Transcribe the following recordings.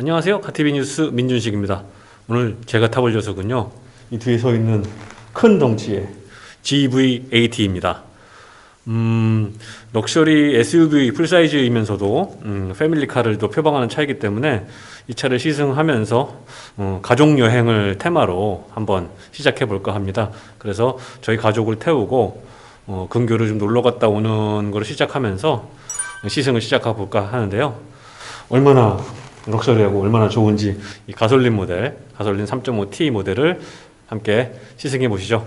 안녕하세요. 가티비 뉴스 민준식입니다. 오늘 제가 타볼 녀석은요. 이 뒤에 서 있는 큰 덩치의 GV80입니다. 음, 럭셔리 SUV 풀사이즈이면서도 음, 패밀리카를 또 표방하는 차이기 때문에 이 차를 시승하면서 어, 가족 여행을 테마로 한번 시작해 볼까 합니다. 그래서 저희 가족을 태우고 어, 근교를 좀 놀러 갔다 오는 걸 시작하면서 시승을 시작해 볼까 하는데요. 얼마나 럭셔리하고 얼마나 좋은지 이 가솔린 모델, 가솔린 3.5T 모델을 함께 시승해 보시죠.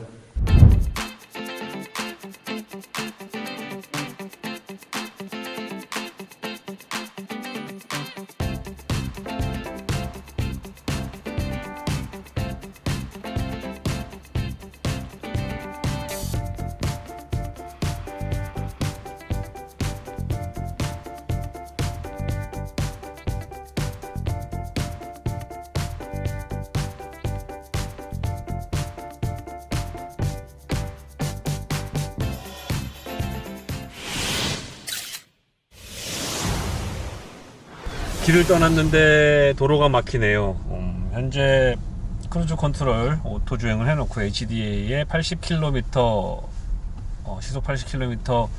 길을 떠났는데 도로가 막히네요. 음, 현재 크루즈 컨트롤 오토 주행을 해놓고 HDA에 80km 어, 시속 80km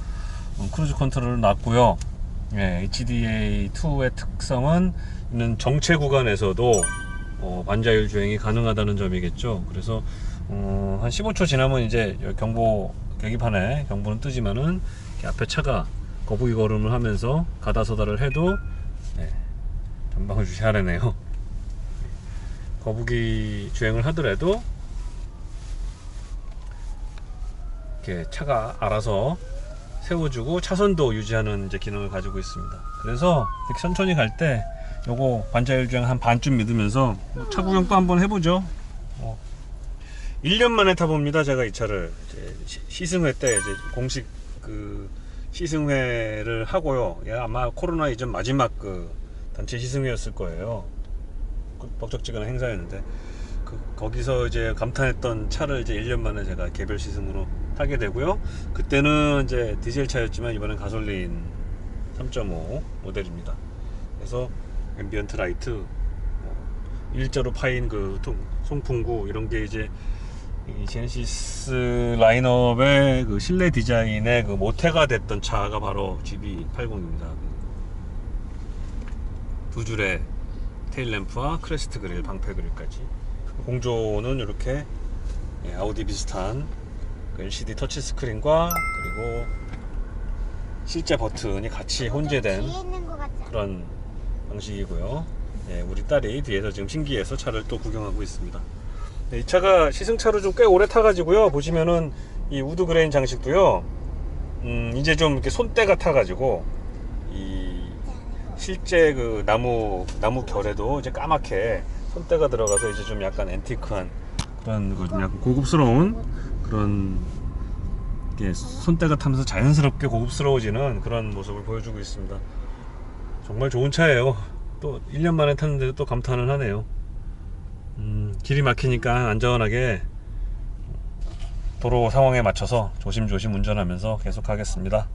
음, 크루즈 컨트롤을 놨고요. 예, HDA2의 특성은 정체 구간에서도 어, 반자율 주행이 가능하다는 점이겠죠. 그래서 어, 한 15초 지나면 이제 경보 계기판에 경보는 뜨지만은 앞에 차가 거북이 걸음을 하면서 가다서다를 해도 네, 전방을 주시하라네요. 거북이 주행을 하더라도 이렇게 차가 알아서 세워주고 차선도 유지하는 이제 기능을 가지고 있습니다. 그래서 천천히 갈 때 요거 반자율 주행 한 반쯤 믿으면서 뭐차 구경 또 한번 해보죠. 어, 1년 만에 타봅니다. 제가 이 차를 시승회 때 이제 공식 그 시승회를 하고요. 예, 아마 코로나 이전 마지막 그 단체 시승회였을 거예요. 그 벅적지근한 행사였는데 그 거기서 이제 감탄했던 차를 이제 1년 만에 제가 개별 시승으로 타게 되고요. 그때는 이제 디젤 차였지만 이번엔 가솔린 3.5 모델입니다. 그래서 앰비언트 라이트 뭐 일자로 파인 그 통- 송풍구 이런 게 이제 이 제네시스 라인업의 그 실내 디자인의 그 모태가 됐던 차가 바로 GB80입니다. 두 줄의 테일 램프와 크레스트 그릴, 방패 그릴까지. 공조는 이렇게 예, 아우디 비슷한 그 LCD 터치 스크린과 그리고 실제 버튼이 같이 혼재된? 그런 방식이고요. 예, 우리 딸이 뒤에서 지금 신기해서 차를 또 구경하고 있습니다. 네, 이 차가 시승차로 좀 꽤 오래 타가지고요. 보시면은 이 우드 그레인 장식도요. 음, 이제 좀 이렇게 손때가 타가지고 이 실제 그 나무 나무 결에도 이제 까맣게 손때가 들어가서 이제 좀 약간 앤티크한 그런 그 좀 약간 고급스러운 그런 이게 손때가 타면서 자연스럽게 고급스러워지는 그런 모습을 보여주고 있습니다. 정말 좋은 차예요. 또 1년 만에 탔는데도 또 감탄을 하네요. 음, 길이 막히니까 안전하게 도로 상황에 맞춰서 조심조심 운전하면서 계속 하겠습니다.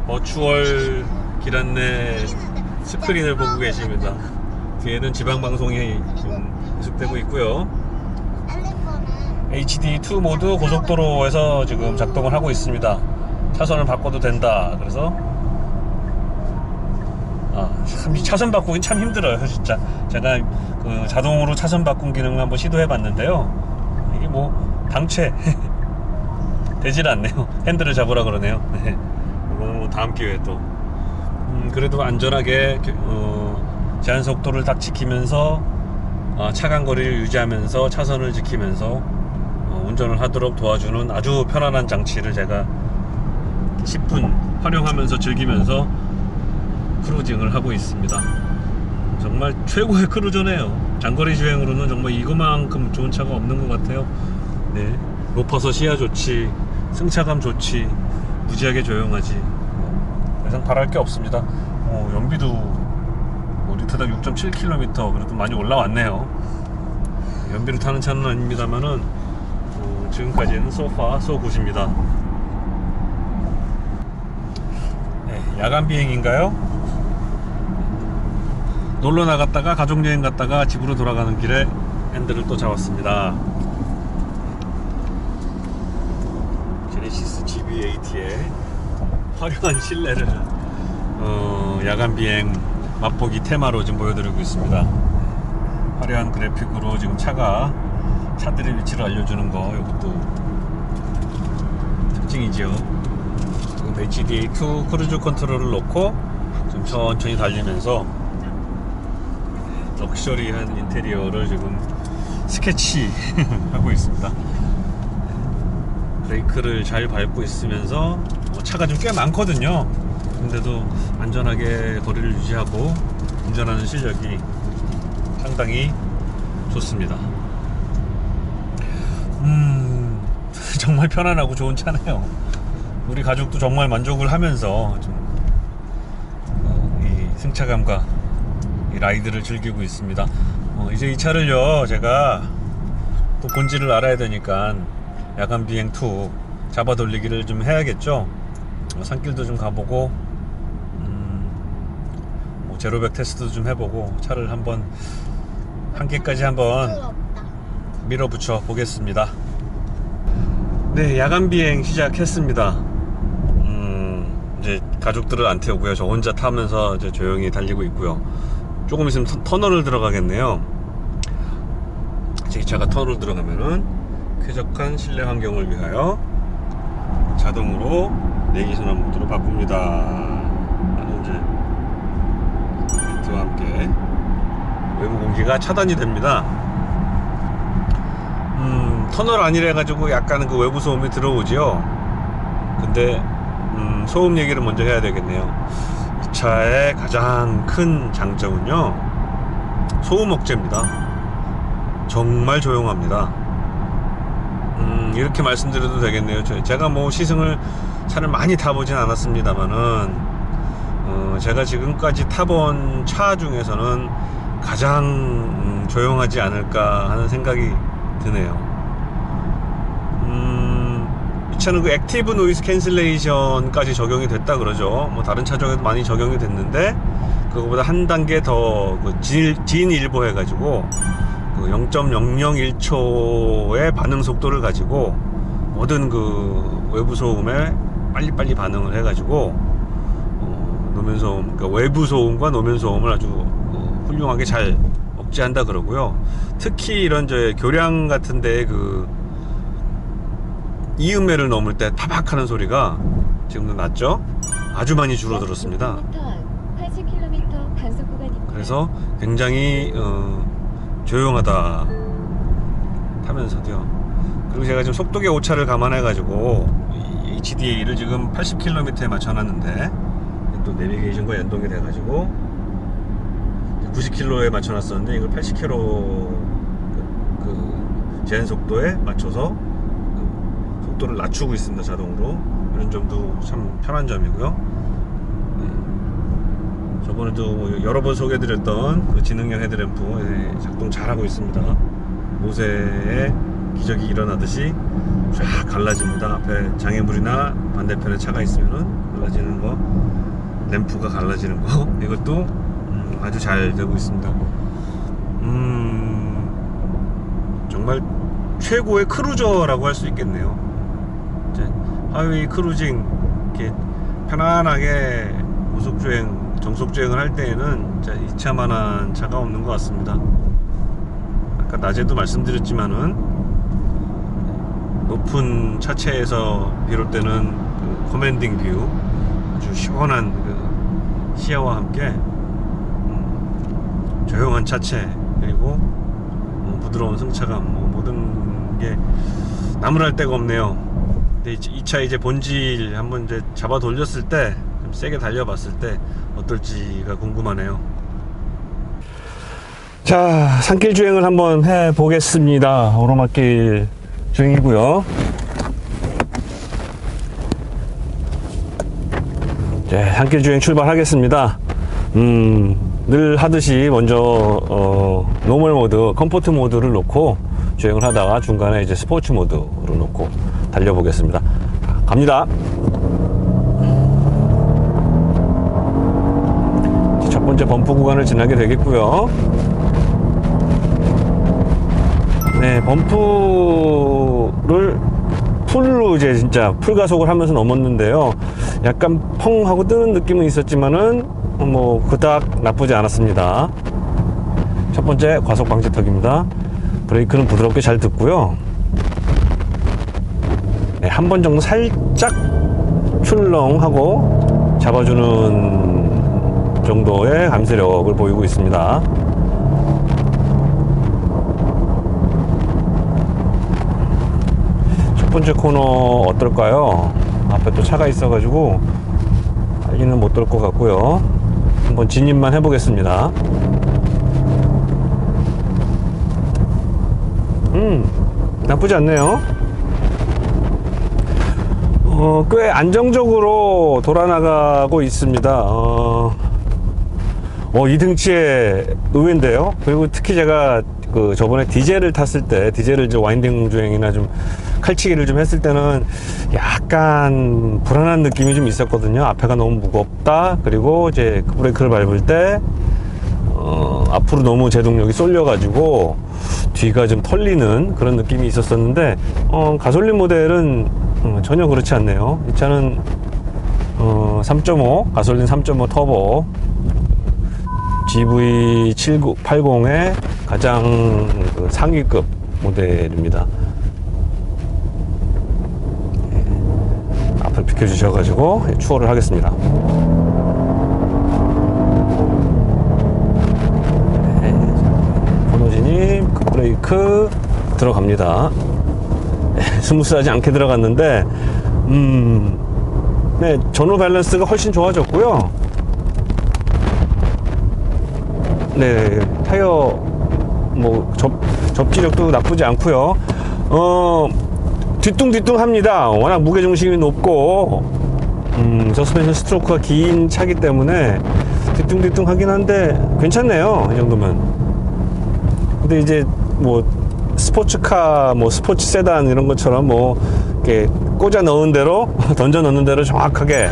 자, 버추얼 길 안내 스크린을 보고 계십니다. 뒤에는 지방 방송이 좀 계속되고 있고요. 다른 거는 HD2 모드 고속도로에서 지금 작동을 하고 있습니다. 차선을 바꿔도 된다. 그래서 아, 차선 바꾸기 참 힘들어요, 진짜. 제가 그 자동으로 차선 바꾼 기능을 한번 시도해 봤는데요. 이게 뭐 당최 되질 않네요. 핸들을 잡으라 그러네요. 다음 기회에 또. 음, 그래도 안전하게 겨- 어, 제한 속도를 딱 지키면서 어, 차간 거리를 유지하면서 차선을 지키면서 어, 운전을 하도록 도와주는 아주 편안한 장치를 제가 10분 활용하면서 즐기면서 크루징을 하고 있습니다. 정말 최고의 크루저네요. 장거리 주행으로는 정말 이거만큼 좋은 차가 없는 것 같아요. 네. 높아서 시야 좋지, 승차감 좋지, 무지하게 조용하지. 이상 바랄 게 없습니다. 어, 연비도 뭐 리터당 6.7km 그래도 많이 올라왔네요. 연비를 타는 차는 아닙니다만은 어, 지금까지는 소파 소굿입니다. 네, 야간 비행인가요? 놀러 나갔다가 가족 여행 갔다가 집으로 돌아가는 길에 핸들을 또 잡았습니다. 제네시스 GV80의 화려한 실내를 어, 야간 비행 맛보기 테마로 지금 보여드리고 있습니다. 화려한 그래픽으로 지금 차가 차들의 위치를 알려주는 거 이것도 특징이지요. 지금 HDA2 크루즈 컨트롤을 놓고 좀 천천히 달리면서 럭셔리한 인테리어를 지금 스케치 하고 있습니다. 브레이크를 잘 밟고 있으면서 어, 차가 좀 꽤 많거든요. 근데도 안전하게 거리를 유지하고 운전하는 실력이 상당히 좋습니다. 음, 정말 편안하고 좋은 차네요. 우리 가족도 정말 만족을 하면서 좀, 어, 이 승차감과 이 라이드를 즐기고 있습니다. 어, 이제 이 차를요, 제가 또 본질을 알아야 되니까 야간 비행 2 잡아 돌리기를 좀 해야겠죠. 어, 산길도 좀 가보고, 음, 뭐 제로백 테스트도 좀 해보고 차를 한번 한 개까지 한번. 밀어붙여 보겠습니다. 네, 야간 비행 시작했습니다. 음, 이제 가족들을 안 태우고요. 저 혼자 타면서 이제 조용히 달리고 있고요. 조금 있으면 터- 터널을 들어가겠네요. 제 차가 터널을 들어가면은 쾌적한 실내 환경을 위하여 자동으로 내기 순환 모드로 바꿉니다. 나는 이제 라이트와 함께 외부 공기가 차단이 됩니다. 음, 터널 아니래 가지고 약간 그 외부 소음이 들어오지요. 근데 음, 소음 얘기를 먼저 해야 되겠네요. 이 차의 가장 큰 장점은요. 소음 억제입니다. 정말 조용합니다. 음, 이렇게 말씀드려도 되겠네요. 저- 제가 뭐 시승을 차를 많이 타보진 않았습니다만은 어, 제가 지금까지 타본 차 중에서는 가장 음, 조용하지 않을까 하는 생각이 드네요. 음, 이 차는 그 액티브 노이즈 캔슬레이션까지 적용이 됐다 그러죠. 뭐 다른 차 중에도 많이 적용이 됐는데 그거보다 한 단계 더그 진일보 해가지고 그 0.001초의 반응 속도를 가지고 모든 그 외부 소음에 빨리빨리 반응을 해가지고 어, 노면 소음, 그러니까 외부 소음과 노면 소음을 아주 어, 훌륭하게 잘 억제한다 그러고요. 특히 이런 저 교량 같은데 그 이음매를 넘을 때 타박하는 소리가 지금도 났죠? 아주 많이 줄어들었습니다. 80km 단속 구간입니다. 그래서 굉장히 어, 조용하다 타면서도요. 그리고 제가 지금 속도계 오차를 감안해 가지고 HDA를 지금 80km에 맞춰놨는데 또 내비게이션과 연동이 돼 가지고 90km에 맞춰놨었는데 이걸 80km 그, 그 제한 속도에 맞춰서 그 속도를 낮추고 있습니다 자동으로 이런 점도 참 편한 점이고요. 네. 저번에도 뭐 여러 번 소개해드렸던 그 지능형 헤드램프 예, 작동 잘하고 있습니다. 모세의 기적이 일어나듯이 쫙 갈라집니다. 앞에 장애물이나 반대편에 차가 있으면은 갈라지는 거, 램프가 갈라지는 거 이것도 음, 아주 잘 되고 있습니다. 음, 정말 최고의 크루저라고 할 수 있겠네요. 이제 하이웨이 크루징 이렇게 편안하게 고속 주행, 정속 주행을 할 때에는 진짜 이 차만한 차가 없는 것 같습니다. 아까 낮에도 말씀드렸지만은 높은 차체에서 비롯되는 그 커맨딩 뷰, 아주 시원한 그 시야와 함께 음, 조용한 차체 그리고 뭐 부드러운 승차감, 뭐 모든 게 나무랄 데가 없네요. 근데 이 차 이제 본질 한번 이제 잡아 돌렸을 때 좀 세게 달려봤을 때 어떨지가 궁금하네요. 자, 산길 주행을 한번 해 보겠습니다. 오르막길 주행이고요. 네, 산길 주행 출발하겠습니다. 음, 늘 하듯이 먼저 어, 노멀 모드, 컴포트 모드를 놓고 주행을 하다가 중간에 이제 스포츠 모드로 놓고 달려보겠습니다. 갑니다. 첫 번째 범프 구간을 지나게 되겠고요. 네, 범프를 풀로 이제 진짜 풀 가속을 하면서 넘었는데요. 약간 펑 하고 뜨는 느낌은 있었지만은 뭐 그닥 나쁘지 않았습니다. 첫 번째 과속 방지턱입니다. 브레이크는 부드럽게 잘 듣고요. 네, 한 번 정도 살짝 출렁하고 잡아주는 정도의 감쇄력을 보이고 있습니다. 첫 번째 코너 어떨까요? 앞에 또 차가 있어가지고 빨리는 못 돌 것 같고요. 한번 진입만 해보겠습니다. 음, 나쁘지 않네요. 어, 꽤 안정적으로 돌아나가고 있습니다. 어, 어, 이 등치에 의외인데요. 그리고 특히 제가 그 저번에 디젤을 탔을 때, 디젤을 이제 와인딩 주행이나 좀 칼치기를 좀 했을 때는 약간 불안한 느낌이 좀 있었거든요. 앞에가 너무 무겁다. 그리고 이제 그 브레이크를 밟을 때, 어, 앞으로 너무 제동력이 쏠려가지고 뒤가 좀 털리는 그런 느낌이 있었었는데, 어, 가솔린 모델은 어, 전혀 그렇지 않네요. 이 차는 어, 3.5 가솔린 3.5 터보 GV7980의 가장 그 상위급 모델입니다. 예, 앞을 비켜 주셔가지고 추월을 하겠습니다. 네, 번호 진입, 급브레이크 들어갑니다. 네, 스무스하지 않게 들어갔는데, 음, 네, 전후 밸런스가 훨씬 좋아졌고요. 네, 타이어 뭐 접, 접지력도 나쁘지 않고요. 어, 뒤뚱뒤뚱합니다. 워낙 무게 중심이 높고 음, 서스펜션 스트로크가 긴 차기 때문에 뒤뚱뒤뚱하긴 한데 괜찮네요. 이 정도면. 근데 이제 뭐 스포츠카, 뭐 스포츠 세단 이런 것처럼 뭐 이렇게 꽂아 넣은 대로 던져 넣는 대로 정확하게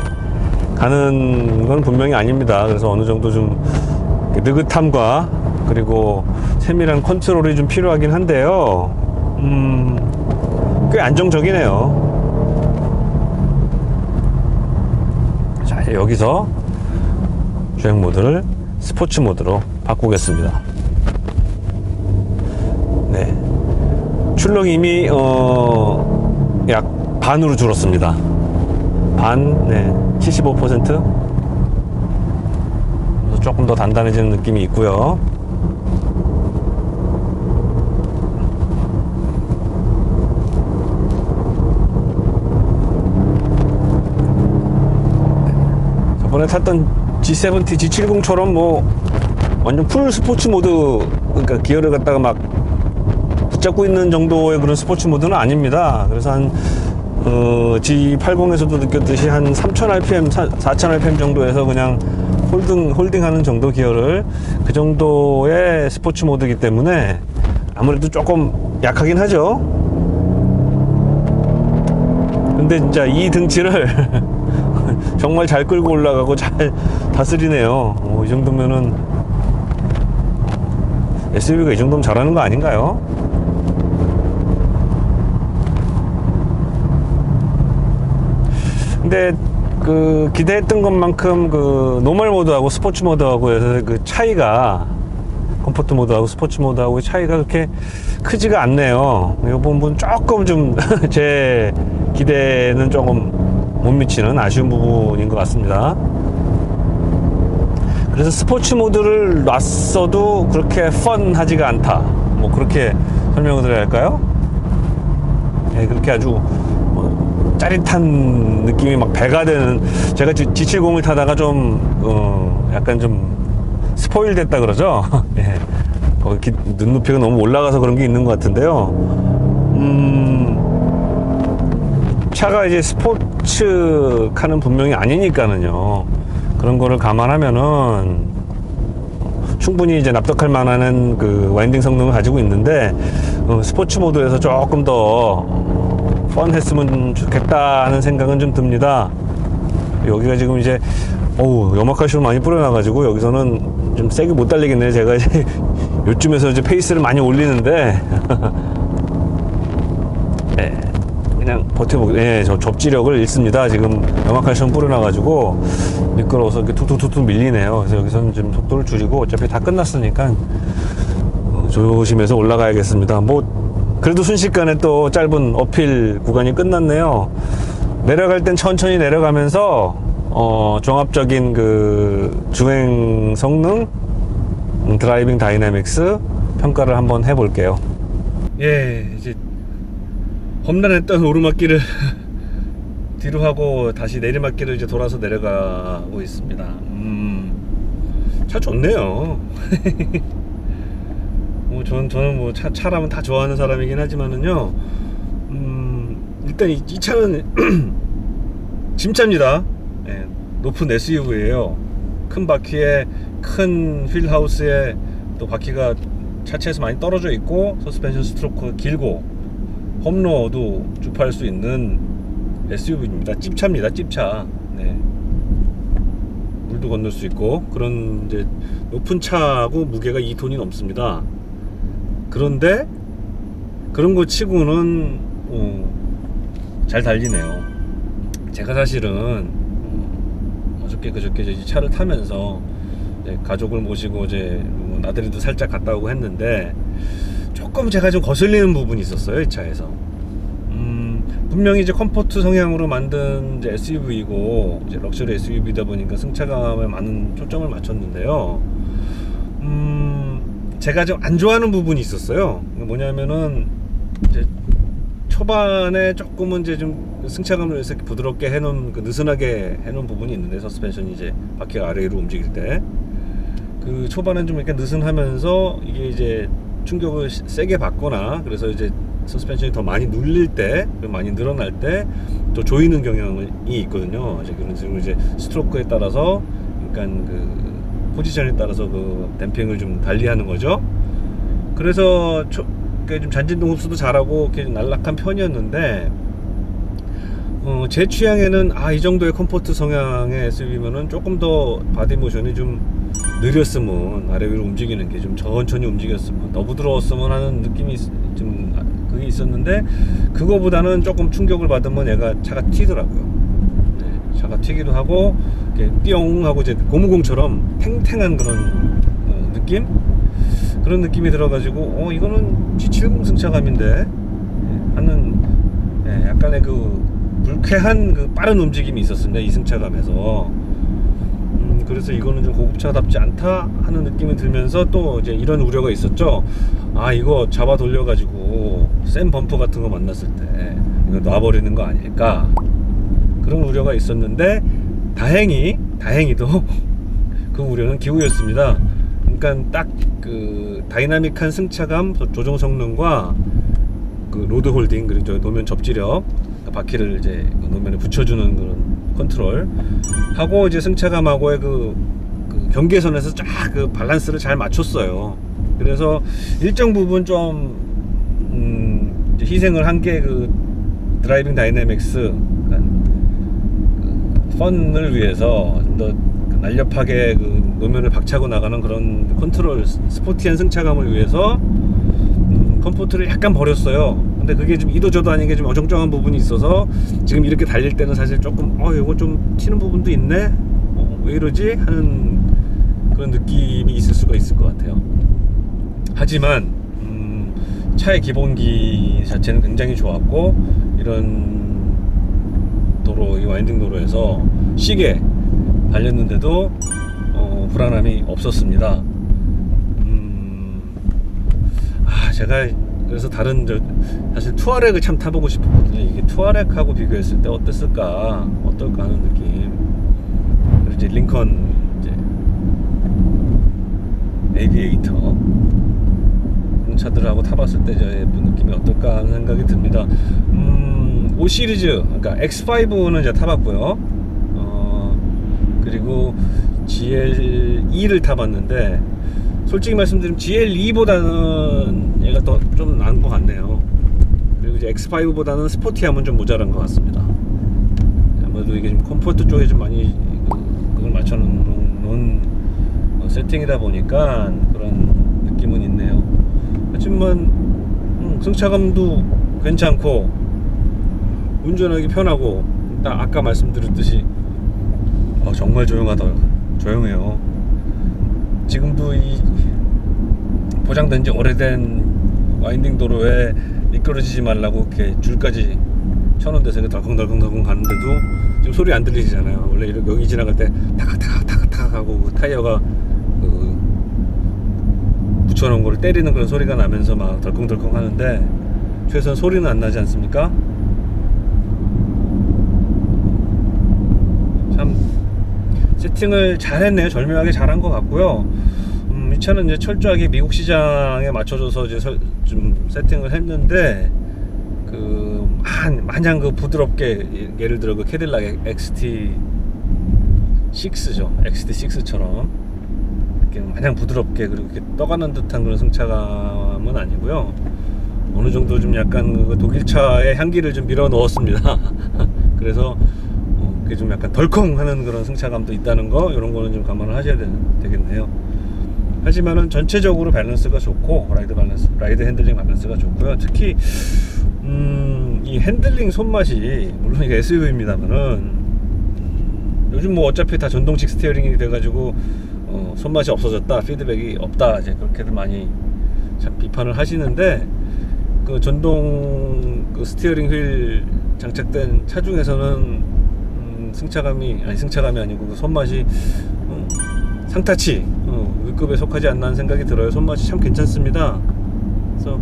가는 건 분명히 아닙니다. 그래서 어느 정도 좀 느긋함과 그리고 세밀한 컨트롤이 좀 필요하긴 한데요. 음, 꽤 안정적이네요. 자, 이제 여기서 주행 모드를 스포츠 모드로 바꾸겠습니다. 네. 출렁이 이미, 어, 약 반으로 줄었습니다. 반, 네. 75%? 그래서 조금 더 단단해지는 느낌이 있고요. 저번에 탔던 G70, G70처럼 뭐 완전 풀 스포츠 모드 그러니까 기어를 갖다가 막 붙잡고 있는 정도의 그런 스포츠 모드는 아닙니다. 그래서 한 어, G80에서도 느꼈듯이 한 3000rpm, 4000rpm 정도에서 그냥 홀딩 홀딩하는 정도 기어를 그 정도의 스포츠 모드이기 때문에 아무래도 조금 약하긴 하죠. 근데 진짜 이 등치를 정말 잘 끌고 올라가고 잘 다스리네요. 어, 이 정도면은 SUV가 이 정도면 잘하는 거 아닌가요? 근데 그 기대했던 것만큼 그 노멀 모드하고 스포츠 모드하고 해서 그 차이가 컴포트 모드하고 스포츠 모드하고 차이가 그렇게 크지가 않네요. 이 부분 조금 좀 제 기대는 조금 못 미치는 아쉬운 부분인 것 같습니다. 그래서 스포츠 모드를 놨어도 그렇게 펀하지가 않다. 뭐 그렇게 설명을 드려야 할까요? 네, 그렇게 아주 뭐 짜릿한 느낌이 막 배가 되는 제가 G70을 타다가 좀 어, 약간 좀 스포일 됐다 그러죠. 예. 거기 기- 눈높이가 너무 올라가서 그런 게 있는 것 같은데요. 음, 차가 이제 스포츠 카는 분명히 아니니까는요. 그런 거를 감안하면은 충분히 이제 납득할 만한 그 와인딩 성능을 가지고 있는데 어, 스포츠 모드에서 조금 더 펀했으면 좋겠다는 생각은 좀 듭니다. 여기가 지금 이제 어우 염화칼슘 많이 뿌려놔가지고 여기서는 좀 세게 못 달리겠네요 제가 이제 요쯤에서 이제 페이스를 많이 올리는데 네, 그냥 버텨보 네, 저 접지력을 잃습니다. 지금 염화칼슘 뿌려놔가지고 미끄러워서 이렇게 툭툭툭툭 밀리네요. 그래서 여기서는 좀 속도를 줄이고 어차피 다 끝났으니까 어, 조심해서 올라가야겠습니다. 뭐 그래도 순식간에 또 짧은 어필 구간이 끝났네요. 내려갈 땐 천천히 내려가면서 어, 종합적인 그 주행 성능, 음, 드라이빙 다이내믹스 평가를 한번 해볼게요. 예, 이제 험난했던 오르막길을 뒤로 하고 다시 내리막길을 이제 돌아서 내려가고 있습니다. 음, 차 좋네요. 뭐 저는 저는 뭐 차, 차라면 다 좋아하는 사람이긴 하지만은요. 음, 일단 이, 이 차는 짐차입니다. 예, 높은 SUV예요. 큰 바퀴에 큰 휠하우스에 또 바퀴가 차체에서 많이 떨어져 있고 서스펜션 스트로크가 길고 홈로어도 주파할 수 있는 SUV입니다. 찝차입니다. 찝차. 네. 물도 건널 수 있고 그런 이제 높은 차하고 무게가 2톤이 넘습니다. 그런데 그런 거 치고는 어, 잘 달리네요. 제가 사실은 어, 어저께 그저께 이제 차를 타면서 이제 가족을 모시고 이제 뭐 나들이도 살짝 갔다 오고 했는데 조금 제가 좀 거슬리는 부분이 있었어요 이 차에서. 음, 분명히 이제 컴포트 성향으로 만든 이제 SUV이고 이제 럭셔리 SUV다 보니까 승차감에 많은 초점을 맞췄는데요. 음, 제가 좀 안 좋아하는 부분이 있었어요. 뭐냐면은 이제 초반에 조금은 이제 좀 승차감을 위해서 부드럽게 해놓은 그 느슨하게 해놓은 부분이 있는데 서스펜션이 이제 바퀴가 아래로 움직일 때 그 초반엔 좀 이렇게 느슨하면서 이게 이제 충격을 시- 세게 받거나 그래서 이제 서스펜션이 더 많이 눌릴 때 많이 늘어날 때 또 조이는 경향이 있거든요. 이제 그런 식으로 이제 스트로크에 따라서 그러니까 그 포지션에 따라서 그 댐핑을 좀 달리하는 거죠. 그래서 초, 그좀 잔진동 흡수도 잘하고 이렇게 난락한 편이었는데 어, 제 취향에는 아 이 정도의 컴포트 성향의 SUV면은 조금 더 바디 모션이 좀 느렸으면 아래 위로 움직이는 게 좀 천천히 움직였으면 더 부드러웠으면 하는 느낌이 있- 좀 아, 그게 있었는데 그거보다는 조금 충격을 받으면 얘가 차가 튀더라고요. 네, 차가 튀기도 하고 이렇게 띠용 하고 이제 고무공처럼 탱탱한 그런 어, 느낌 그런 느낌이 들어가지고 어 이거는 G70 승차감인데 예, 하는 예, 약간의 그 불쾌한 그 빠른 움직임이 있었습니다 이 승차감에서. 음, 그래서 이거는 좀 고급차답지 않다 하는 느낌이 들면서 또 이제 이런 우려가 있었죠. 아 이거 잡아 돌려가지고 센 범퍼 같은 거 만났을 때 이거 놔버리는 거 아닐까? 그런 우려가 있었는데 다행히 다행히도 그 우려는 기우였습니다. 그러니까 딱 그 다이나믹한 승차감, 조종 성능과 그 로드 홀딩 그리고 저 노면 접지력, 바퀴를 이제 그 노면에 붙여주는 그런 컨트롤 하고 이제 승차감하고의 그, 그 경계선에서 쫙 그 밸런스를 잘 맞췄어요. 그래서 일정 부분 좀 음, 희생을 한 게 그 드라이빙 다이내믹스 그러니까 그 펀을 위해서 좀 더 날렵하게 그 노면을 박차고 나가는 그런 컨트롤 스포티한 승차감을 위해서 음, 컴포트를 약간 버렸어요. 근데 그게 좀 이도저도 아닌 게 좀 어정쩡한 부분이 있어서 지금 이렇게 달릴 때는 사실 조금 어 이거 좀 튀는 부분도 있네. 어, 왜 이러지 하는 그런 느낌이 있을 수가 있을 것 같아요. 하지만 음, 차의 기본기 자체는 굉장히 좋았고 이런 도로 이 와인딩 도로에서 시계 달렸는데도 어, 불안함이 없었습니다. 음, 아 제가 그래서 다른 저 사실 투아렉을 참 타보고 싶었거든요. 이게 투아렉하고 비교했을 때 어땠을까, 어떨까 하는 느낌. 그리고 이제 링컨 이제 에비에이터 차들하고 타봤을 때 저의 느낌이 어떨까 하는 생각이 듭니다. 음, 5 시리즈, 그러니까 X5는 이제 타봤고요. 어, 그리고 GL2를 타봤는데 솔직히 말씀드리면 GL2보다는 얘가 더 좀 나은 것 같네요. 그리고 이제 X5보다는 스포티함은 좀 모자란 것 같습니다. 아무래도 이게 좀 컴포트 쪽에 좀 많이 그, 쭉 맞춰놓은 어, 세팅이다 보니까 그런 느낌은 있네요. 하지만 음, 승차감도 괜찮고 운전하기 편하고 딱 아까 말씀드렸듯이 어, 정말 조용하다 조용해요. 지금도 이 보장된 지 오래된 와인딩 도로에 미끄러지지 말라고 이렇게 줄까지 쳐놓은 데서 덜컹덜컹덜컹 가는데도 지금 소리 안 들리시잖아요. 원래 이렇게 여기 지나갈 때 타각타각 타각타각 하고 그 타이어가 그 붙여놓은 거를 때리는 그런 소리가 나면서 막 덜컹덜컹 하는데 최소한 소리는 안 나지 않습니까? 참 세팅을 잘했네요. 절묘하게 잘한 것 같고요. 음, 이 차는 이제 철저하게 미국 시장에 맞춰줘서 이제 설- 좀 세팅을 했는데 그 한, 마냥 그 부드럽게 예- 예를 들어 그 캐딜락 XT 6죠. XT 6처럼 이렇게 마냥 부드럽게 그리고 이렇게 떠가는 듯한 그런 승차감은 아니고요. 어느 정도 좀 약간 그 독일차의 향기를 좀 밀어 넣었습니다. 그래서 어, 그게 좀 약간 덜컹하는 그런 승차감도 있다는 거 이런 거는 좀 감안을 하셔야 되, 되겠네요. 하지만은 전체적으로 밸런스가 좋고 라이드 밸런스, 라이드 핸들링 밸런스가 좋고요. 특히 음, 이 핸들링 손맛이 물론 이게 SUV입니다만은 요즘 뭐 어차피 다 전동식 스티어링이 돼가지고 어, 손맛이 없어졌다, 피드백이 없다 이제 그렇게들 많이 참 비판을 하시는데 그 전동 그 스티어링 휠 장착된 차 중에서는 음, 승차감이 아니 승차감이 아니고 그 손맛이 어, 상타치 어, 위급에 속하지 않나 하는 생각이 들어요. 손맛이 참 괜찮습니다. 그래서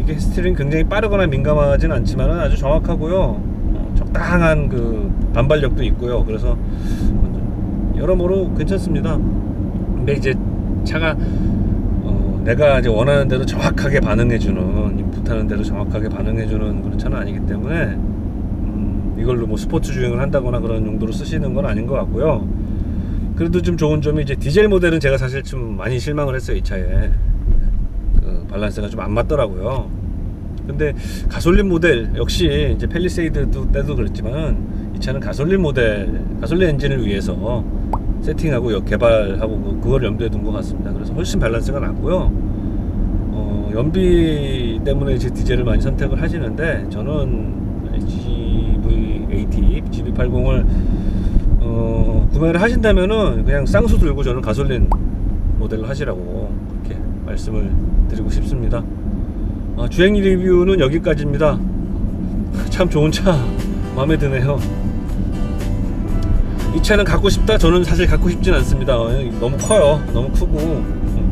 이게 스티어링 굉장히 빠르거나 민감하진 않지만 아주 정확하고요. 어, 적당한 그 반발력도 있고요. 그래서 여러모로 괜찮습니다. 근데 이제 차가 어, 내가 이제 원하는 대로 정확하게 반응해주는 인풋하는 대로 정확하게 반응해주는 그런 차는 아니기 때문에 음, 이걸로 뭐 스포츠 주행을 한다거나 그런 용도로 쓰시는 건 아닌 것 같고요. 그래도 좀 좋은 점이 이제 디젤 모델은 제가 사실 좀 많이 실망을 했어요 이 차에 그 밸런스가 좀 안 맞더라고요. 근데 가솔린 모델 역시 이제 펠리세이드 때도 그랬지만 이 차는 가솔린 모델 가솔린 엔진을 위해서 세팅하고 여- 개발하고 그- 그걸 염두에 둔 것 같습니다. 그래서 훨씬 밸런스가 낮고요. 어, 연비 때문에 이제 디젤을 많이 선택을 하시는데 저는 GV80, GV80을 어, 구매를 하신다면은 그냥 쌍수 들고 저는 가솔린 모델을 하시라고 그렇게 말씀을 드리고 싶습니다. 아, 주행 리뷰는 여기까지입니다. 참 좋은 차 마음에 드네요. 이 차는 갖고 싶다? 저는 사실 갖고 싶진 않습니다. 어, 너무 커요. 너무 크고 음,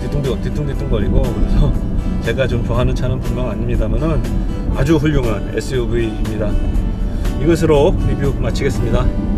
뒤뚱뒤 뒤뚱뒤뚱 거리고 그래서 제가 좀 좋아하는 차는 분명 아닙니다만은 아주 훌륭한 SUV입니다. 이것으로 리뷰 마치겠습니다.